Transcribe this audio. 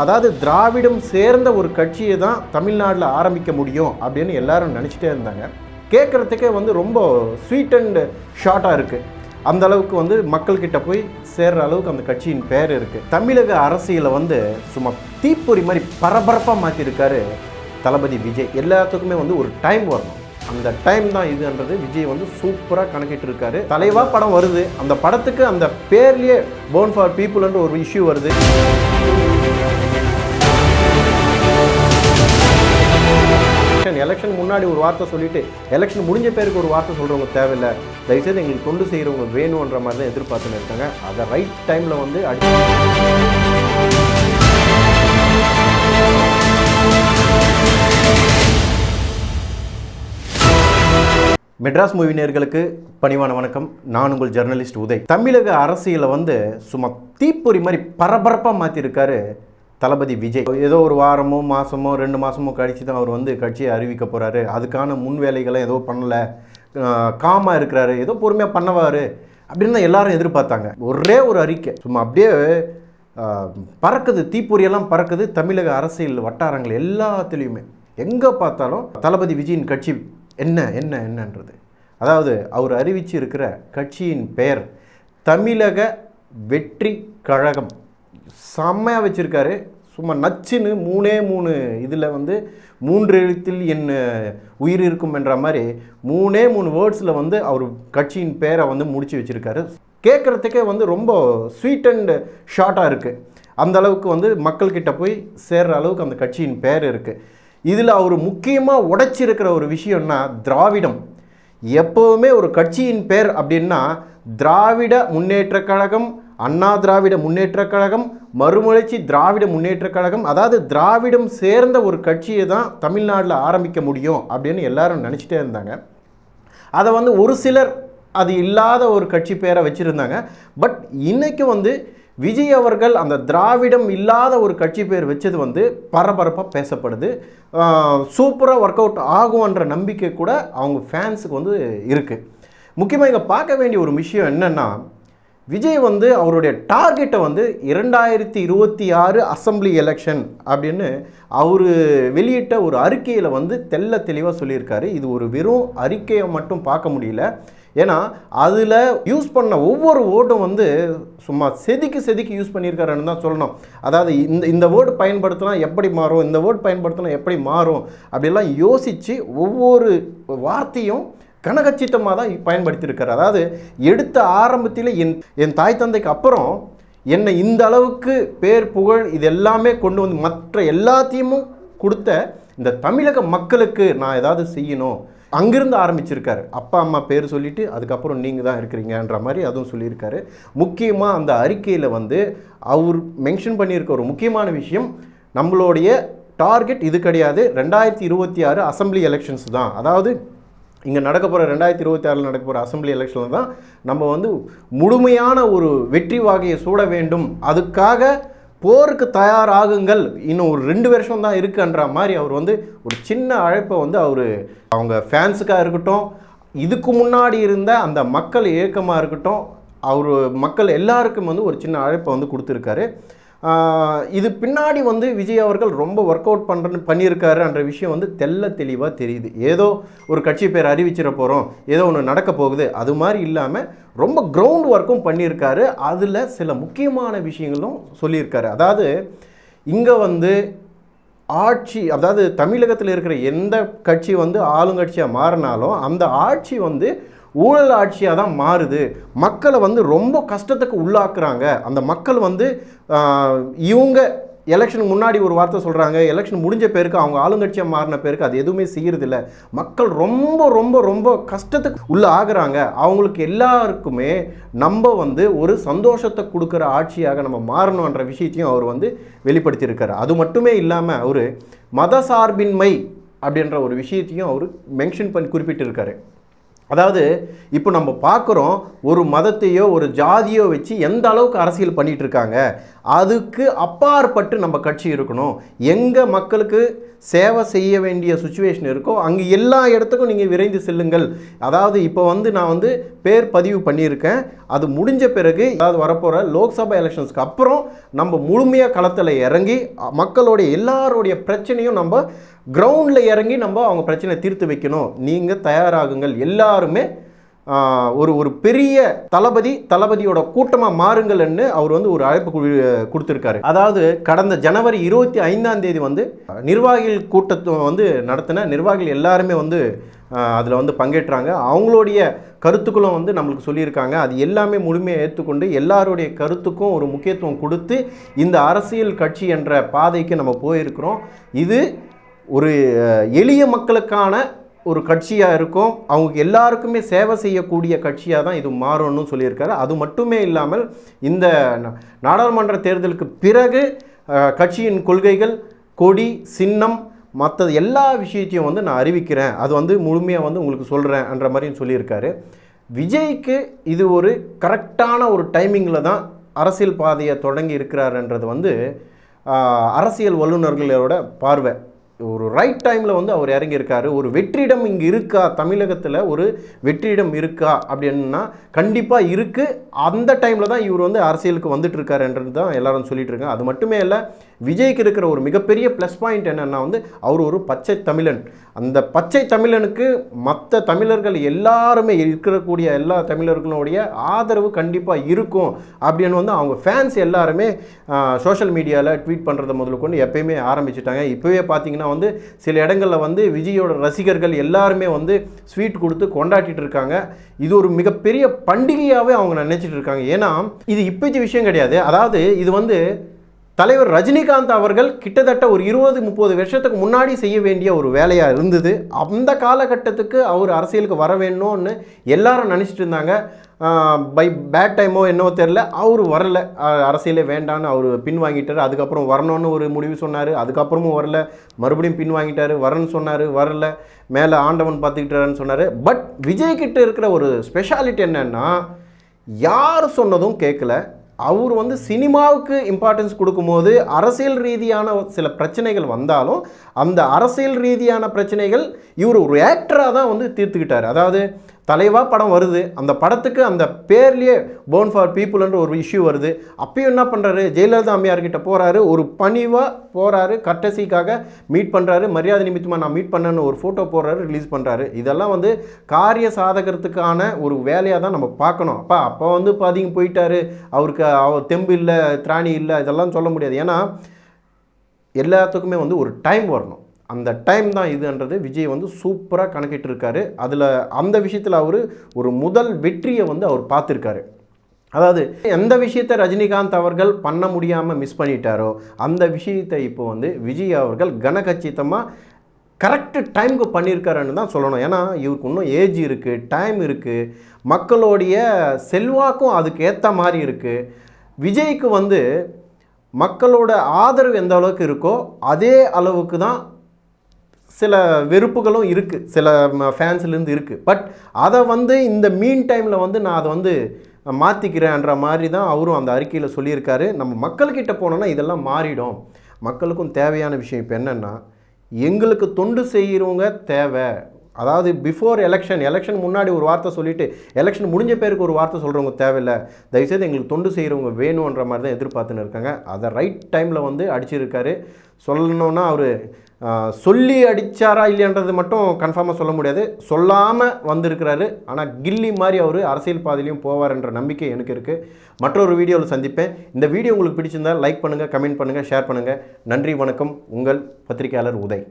அதாவது திராவிடம் சேர்ந்த ஒரு கட்சியை தான் தமிழ்நாட்டில் ஆரம்பிக்க முடியும் அப்படின்னு எல்லாரும் நினச்சிட்டே இருந்தாங்க. கேட்குறதுக்கே வந்து ரொம்ப ஸ்வீட் அண்ட் ஷார்ட்டாக இருக்குது அந்த அளவுக்கு வந்து மக்கள்கிட்ட போய் சேர்ற அளவுக்கு அந்த கட்சியின் பேர் இருக்குது தமிழக அரசியலை வந்து சும்மா தீப்பொறி மாதிரி பரபரப்பாக மாற்றிருக்காரு தளபதி விஜய். எல்லாத்துக்குமே வந்து ஒரு டைம் வரணும். அந்த டைம் தான் இதுன்றது விஜய் வந்து சூப்பராக கணக்கிட்டு இருக்காரு. தலைவா படம் வருது. அந்த படத்துக்கு அந்த பேர்லேயே போன் ஃபார் பீப்புள்ன்ற ஒரு இஷ்யூ வருது. எலெக்ஷன் எலெக்ஷன் முன்னாடி ஒரு வார்த்தை சொல்லிட்டு எலெக்ஷன் முடிஞ்ச பேருக்கு ஒரு வார்த்தை சொல்கிறவங்க தேவையில்லை. தயவுசெய்து எங்களுக்கு தொண்டு செய்கிறவங்க வேணுன்ற மாதிரி தான் எதிர்பார்த்துன்னு இருக்காங்க. அதை ரைட் டைமில் வந்து அடி மெட்ராஸ் மூவி நேர்களுக்கு பணிவான வணக்கம். நான் உங்கள் ஜெர்னலிஸ்ட் உதய். தமிழக அரசியலை வந்து சும்மா தீப்பொறி மாதிரி பரபரப்பாக மாற்றிருக்காரு தளபதி விஜய். ஏதோ ஒரு வாரமோ மாதமோ ரெண்டு மாதமோ கழித்து தான் அவர் வந்து கட்சியை அறிவிக்க போகிறாரு அதுக்கான முன் வேலைகளை ஏதோ பண்ணலை. காமாக இருக்கிறாரு. ஏதோ பொறுமையாக பண்ணவார். அப்படின்னு தான் எல்லாரும் எதிர்பார்த்தாங்க. ஒரே ஒரு அறிக்கை. சும்மா அப்படியே பறக்குது. தீப்பொறியெல்லாம் பறக்குது. தமிழக அரசியல் வட்டாரங்கள் எல்லாத்துலேயுமே. எங்கே பார்த்தாலும் தளபதி விஜயின் கட்சி என்ன என்ன என்னன்றது. அதாவது அவர் அறிவிச்சு இருக்கிற கட்சியின் பெயர் தமிழக வெற்றி கழகம். செம்மையாக வச்சுருக்காரு. சும்மா நச்சுன்னு மூணே மூணு இதில் வந்து மூன்று எழுத்தில் என் உயிர் இருக்கும் என்ற மாதிரி மூணே மூணு வேர்ட்ஸில் வந்து அவர் கட்சியின் பேரை வந்து முடிச்சு வச்சுருக்காரு. கேட்குறதுக்கே வந்து ரொம்ப ஸ்வீட் அண்ட் ஷார்ட்டாக இருக்குது அந்த அளவுக்கு வந்து மக்கள்கிட்ட போய் சேர்ற அளவுக்கு அந்த கட்சியின் பேர் இருக்குது இதில் அவர் முக்கியமாக உடைச்சிருக்கிற ஒரு விஷயம்னா திராவிடம். எப்போவுமே ஒரு கட்சியின் பேர் அப்படின்னா திராவிட முன்னேற்றக் கழகம் அண்ணா திராவிட முன்னேற்றக் கழகம் மறுமலர்ச்சி திராவிட முன்னேற்றக் கழகம் அதாவது திராவிடம் சேர்ந்த ஒரு கட்சியை தான் தமிழ்நாட்டில் ஆரம்பிக்க முடியும் அப்படின்னு எல்லாரும் நினச்சிட்டே இருந்தாங்க. அதை வந்து ஒரு சிலர் அது இல்லாத ஒரு கட்சி பேரை வச்சுருந்தாங்க. பட் இன்றைக்கு வந்து விஜய் அவர்கள் அந்த திராவிடம் இல்லாத ஒரு கட்சி பேர் வச்சது வந்து பரபரப்பாக பேசப்படுது. சூப்பராக ஒர்க் அவுட் ஆகும்ன்ற நம்பிக்கை கூட அவங்க ஃபேன்ஸுக்கு வந்து இருக்குது முக்கியமாக இங்கே பார்க்க வேண்டிய ஒரு விஷயம் என்னென்னா விஜய் வந்து அவருடைய டார்கெட்டை வந்து இரண்டாயிரத்தி இருபத்தி ஆறு அசெம்பிளி எலெக்ஷன் அப்படின்னு அவர் வெளியிட்ட ஒரு அறிக்கையில் வந்து தெள்ள தெளிவாக சொல்லியிருக்காரு. இது ஒரு வெறும் அறிக்கையை மட்டும் பார்க்க முடியல. ஏன்னா அதில் யூஸ் பண்ண ஒவ்வொரு வேர்டும் வந்து சும்மா செதுக்கி செதுக்கி யூஸ் பண்ணியிருக்காருன்னு தான் சொல்லணும். அதாவது இந்த இந்த வேர்டு பயன்படுத்தினா எப்படி மாறும் இந்த வேர்டு பயன்படுத்தினா எப்படி மாறும் அப்படிலாம் யோசித்து ஒவ்வொரு வார்த்தையும் கனகச்சித்தமாக தான் பயன்படுத்தியிருக்கார். அதாவது எடுத்த ஆரம்பத்தில் என் என் தாய் தந்தைக்கு அப்புறம் என்னை இந்த அளவுக்கு பேர் புகழ் இது எல்லாமே கொண்டு வந்து மற்ற எல்லாத்தையும் கொடுத்த இந்த தமிழக மக்களுக்கு நான் ஏதாவது செய்யணும். அங்கிருந்து ஆரம்பிச்சிருக்காரு. அப்பா அம்மா பேர் சொல்லிவிட்டு அதுக்கப்புறம் நீங்கள் தான் இருக்கிறீங்கன்ற மாதிரி அதுவும் சொல்லியிருக்காரு. முக்கியமாக அந்த அறிக்கையில் வந்து அவர் மென்ஷன் பண்ணியிருக்க ஒரு முக்கியமான விஷயம் நம்மளுடைய டார்கெட் இது கிடையாது. ரெண்டாயிரத்தி இருபத்தி ஆறு அசம்பிளி எலெக்ஷன்ஸ் தான். அதாவது இங்கே நடக்க போகிற ரெண்டாயிரத்தி இருபத்தி ஆறில் நடக்க போகிற அசம்பிளி எலெக்ஷனில் தான் நம்ம வந்து முழுமையான ஒரு வெற்றி வாகையை சூட வேண்டும். அதுக்காக போருக்கு தயாராகுங்கள். இன்னும் ஒரு ரெண்டு வருஷம் தான் இருக்குன்ற மாதிரி அவர் வந்து ஒரு சின்ன அழைப்பை வந்து அவர் அவங்க ஃபேன்ஸுக்காக இருக்கட்டும் இதுக்கு முன்னாடி இருந்த அந்த மக்கள் இயக்கமாக இருக்கட்டும் அவர் மக்கள் எல்லாருக்கும் வந்து ஒரு சின்ன அழைப்பை வந்து கொடுத்துருக்காரு. இது பின்னாடி வந்து விஜய் அவர்கள் ரொம்ப ஒர்க் அவுட் பண்ணுறன்னு பண்ணியிருக்காருன்ற விஷயம் வந்து தெள்ள தெளிவாக தெரியுது. ஏதோ ஒரு கட்சி பேர் அறிவிச்சிட போகிறோம் ஏதோ ஒன்று நடக்க போகுது அது மாதிரி இல்லாமல் ரொம்ப கிரவுண்ட் ஒர்க்கும் பண்ணியிருக்காரு. அதில் சில முக்கியமான விஷயங்களும் சொல்லியிருக்காரு. அதாவது இங்கே வந்து ஆட்சி அதாவது தமிழகத்தில் இருக்கிற எந்த கட்சி வந்து ஆளுங்கட்சியாக மாறினாலும் அந்த ஆட்சி வந்து ஊழல் ஆட்சியாக தான் மாறுது. மக்களை வந்து ரொம்ப கஷ்டத்துக்கு உள்ளாக்குறாங்க. அந்த மக்கள் வந்து இவங்க எலெக்ஷனுக்கு முன்னாடி ஒரு வார்த்தை சொல்கிறாங்க எலெக்ஷன் முடிஞ்ச பேருக்கு அவங்க ஆளுங்கட்சியாக மாறின பேருக்கு அது எதுவுமே செய்கிறதில்ல மக்கள் ரொம்ப ரொம்ப ரொம்ப கஷ்டத்துக்கு உள்ளே ஆகுறாங்க. அவங்களுக்கு எல்லாருக்குமே நம்ம வந்து ஒரு சந்தோஷத்தை கொடுக்குற ஆட்சியாக நம்ம மாறணுன்ற விஷயத்தையும் அவர் வந்து வெளிப்படுத்தியிருக்காரு. அது மட்டுமே இல்லாமல் அவர் மதசார்பின்மை அப்படின்ற ஒரு விஷயத்தையும் அவர் மென்ஷன் பண்ணி குறிப்பிட்டிருக்காரு. அதாவது இப்போ நம்ம பார்க்குறோம் ஒரு மதத்தையோ ஒரு ஜாதியோ வச்சு எந்த அளவுக்கு அரசியல் பண்ணிகிட்டு இருக்காங்க அதுக்கு அப்பாற்பட்டு நம்ம கட்சி இருக்கணும். எங்கே மக்களுக்கு சேவை செய்ய வேண்டிய சுச்சுவேஷன் இருக்கோ அங்கே எல்லா இடத்துக்கும் நீங்கள் விரைந்து செல்லுங்கள். அதாவது இப்போ வந்து நான் வந்து பேர் பதிவு பண்ணியிருக்கேன். அது முடிஞ்ச பிறகு அதாவது வரப்போகிற லோக்சபா எலெக்ஷன்ஸ்க்கு அப்புறம் நம்ம முழுமையாக களத்தில் இறங்கி மக்களுடைய எல்லாருடைய பிரச்சனையும் நம்ம கிரவுண்டில் இறங்கி நம்ம அவங்க பிரச்சனையை தீர்த்து வைக்கணும். நீங்கள் தயாராகுங்கள். எல்லாருமே ஒரு ஒரு பெரிய தளபதி தளபதியோட கூட்டமாக மாறுங்கள்னு அவர் வந்து ஒரு அழைப்பு கொடுத்துருக்காரு. அதாவது கடந்த ஜனவரி இருபத்தி ஐந்தாம் தேதி வந்து நிர்வாகிகள் கூட்டத்தை வந்து நடத்தின நிர்வாகிகள் எல்லாருமே வந்து அதில் வந்து பங்கேற்றாங்க. அவங்களுடைய கருத்துக்களும் வந்து நம்மளுக்கு சொல்லியிருக்காங்க. அது எல்லாமே முழுமையாக ஏற்றுக்கொண்டு எல்லாருடைய கருத்துக்கும் ஒரு முக்கியத்துவம் கொடுத்து இந்த அரசியல் கட்சி என்ற பாதைக்கு நம்ம போயிருக்கிறோம். இது ஒரு எளிய மக்களுக்கான ஒரு கட்சியாக இருக்கும். அவங்க எல்லாருக்குமே சேவை செய்யக்கூடிய கட்சியாக தான் இது மாறும்னு சொல்லியிருக்காரு. அது மட்டுமே இல்லாமல் இந்த நாடாளுமன்ற தேர்தலுக்கு பிறகு கட்சியின் கொள்கைகள் கொடி சின்னம் மற்ற எல்லா விஷயத்தையும் வந்து நான் அறிவிக்கிறேன். அது வந்து முழுமையாக வந்து உங்களுக்கு சொல்கிறேன்ற மாதிரியும் சொல்லியிருக்காரு. விஜய்க்கு இது ஒரு கரெக்டான ஒரு டைமிங்கில் தான் அரசியல் பாதையை தொடங்கி இருக்கிறாருன்றது வந்து அரசியல் வல்லுநர்களோட பார்வை. ஒரு ரைட் டைமில் வந்து அவர் இறங்கியிருக்காரு. ஒரு வெற்றிடம் இங்கே இருக்கா? தமிழகத்தில் ஒரு வெற்றிடம் இருக்கா? அப்படின்னா கண்டிப்பாக இருக்குது அந்த டைமில் தான் இவர் வந்து அரசியலுக்கு வந்துட்டு இருக்காருன்றது தான் எல்லாரும் சொல்லிட்டு இருக்காங்க. அது மட்டுமே இல்லை விஜய்க்கு இருக்கிற ஒரு மிகப்பெரிய ப்ளஸ் பாயிண்ட் என்னன்னா வந்து அவர் ஒரு பச்சை தமிழன். அந்த பச்சை தமிழனுக்கு மற்ற தமிழர்கள் எல்லாருமே இருக்கக்கூடிய எல்லா தமிழர்களுடைய ஆதரவு கண்டிப்பாக இருக்கும் அப்படின்னு வந்து அவங்க ஃபேன்ஸ் எல்லாருமே சோஷியல் மீடியாவில் ட்வீட் பண்ணுறதை முதல்ல கொண்டு எப்பயுமே ஆரம்பிச்சிட்டாங்க. இப்போவே பார்த்தீங்கன்னா வந்து சில இடங்களில் வந்து விஜயோட ரசிகர்கள் எல்லாருமே வந்து ஸ்வீட் கொடுத்து கொண்டாடிட்டு இருக்காங்க. இது ஒரு மிகப்பெரிய பண்டிகையாகவே அவங்க நினச்சிட்டு இருக்காங்க. ஏன்னா இது இப்போத்தி விஷயம் கிடையாது. அதாவது இது வந்து தலைவர் ரஜினிகாந்த் அவர்கள் கிட்டத்தட்ட ஒரு இருபது முப்பது வருஷத்துக்கு முன்னாடி செய்ய வேண்டிய ஒரு வேலையாக இருந்தது. அந்த காலகட்டத்துக்கு அவர் அரசியலுக்கு வர வேணும்னு எல்லாரும் நினச்சிட்டு இருந்தாங்க. பை பேட் டைமோ என்னவோ தெரில அவர் வரல. அரசியலே வேண்டான்னு அவர் பின்வாங்கிட்டார். அதுக்கப்புறம் வரணும்னு ஒரு முடிவு சொன்னார். அதுக்கப்புறமும் வரல. மறுபடியும் பின்வாங்கிட்டார். வரேன்னு சொன்னார். வரல. மேலே ஆண்டவன் பார்த்துக்கிட்டாருன்னு சொன்னார். பட் விஜய்கிட்ட இருக்கிற ஒரு ஸ்பெஷாலிட்டி என்னன்னா யார் சொன்னதும் கேட்கல அவர் வந்து சினிமாவுக்கு இம்பார்ட்டன்ஸ் கொடுக்கும்போது அரசியல் ரீதியான சில பிரச்சனைகள் வந்தாலும் அந்த அரசியல் ரீதியான பிரச்சனைகள் இவர் ஒரு ஆக்டராக தான் வந்து தீர்த்துக்கிட்டார். அதாவது தலைவா படம் வருது. அந்த படத்துக்கு அந்த பேர்லேயே போன் ஃபார் பீப்புள்ன்ற ஒரு இஷ்யூ வருது. அப்பயும் என்ன பண்ணுறாரு ஜெயலலிதா அம்மையார்கிட்ட போகிறாரு ஒரு பணிவாக போகிறாரு கட்டசிக்காக மீட் பண்ணுறாரு மரியாதை நிமித்தமாக நான் மீட் பண்ணேன்னு ஒரு ஃபோட்டோ போடுறாரு ரிலீஸ் பண்ணுறாரு இதெல்லாம் வந்து காரிய சாதகத்துக்கான ஒரு வேலையாக தான் நம்ம பார்க்கணும். அப்பா அப்போ வந்து பாதிங்க போயிட்டாரு. அவருக்கு அவர் தெம்பு இல்லை திராணி இல்லை இதெல்லாம் சொல்ல முடியாது. ஏன்னா எல்லாத்துக்குமே வந்து ஒரு டைம் வரணும். அந்த டைம் தான் இதுன்றது விஜய் வந்து சூப்பராக கணக்கிட்டிருக்காரு அதில் அந்த விஷயத்தில் அவர் ஒரு முதல் வெற்றியை வந்து அவர் பார்த்துருக்காரு. அதாவது எந்த விஷயத்தை ரஜினிகாந்த் அவர்கள் பண்ண முடியாமல் மிஸ் பண்ணிட்டாரோ அந்த விஷயத்தை இப்போ வந்து விஜய் அவர்கள் கனகச்சிதமாக கரெக்டு டைமுக்கு பண்ணியிருக்காருன்னு தான் சொல்லணும். ஏன்னா இவருக்கு இன்னும் ஏஜ் இருக்குது டைம் இருக்குது மக்களுடைய செல்வாக்கும் அதுக்கு ஏற்ற மாதிரி இருக்குது விஜய்க்கு வந்து மக்களோட ஆதரவு எந்த அளவுக்கு இருக்கோ அதே அளவுக்கு தான் சில வெறுப்புகளும் இருக்குது சில ஃபேன்ஸ்லேருந்து இருக்குது பட் அதை வந்து இந்த மீன் டைமில் வந்து நான் அதை வந்து மாற்றிக்கிறேன்ற மாதிரி தான் அவரும் அந்த அறிக்கையில் சொல்லியிருக்காரு. நம்ம மக்கள்கிட்ட போனோன்னா இதெல்லாம் மாறிடும். மக்களுக்கும் தேவையான விஷயம் இப்போ என்னென்னா எங்களுக்கு தொண்டு செய்கிறவங்க தேவை. அதாவது பிஃபோர் எலெக்ஷன் எலெக்ஷன் முன்னாடி ஒரு வார்த்தை சொல்லிட்டு எலெக்ஷன் முடிஞ்ச பேருக்கு ஒரு வார்த்தை சொல்கிறவங்க தேவையில்லை. தயவுசெய்து எங்களுக்கு தொண்டு செய்கிறவங்க வேணுன்ற மாதிரி தான் எதிர்பார்த்துன்னு இருக்காங்க. அதை ரைட் டைமில் வந்து அடிச்சிருக்காரு. சொல்லணுன்னா அவர் சொல்லி அடித்தாரா இல்லையன்றது மட்டும் கன்ஃபார்மாக சொல்ல முடியாது. சொல்லாமல் வந்திருக்கிறாரு. ஆனால் கில்லி மாதிரி அவர் அரசியல் பாதையிலையும் போவார்ன்ற நம்பிக்கை எனக்கு இருக்குது மற்றொரு வீடியோவில் சந்திப்பேன். இந்த வீடியோ உங்களுக்கு பிடிச்சிருந்தா லைக் பண்ணுங்கள் கமெண்ட் பண்ணுங்கள் ஷேர் பண்ணுங்கள் நன்றி வணக்கம். உங்கள் பத்திரிகையாளர் உதய்.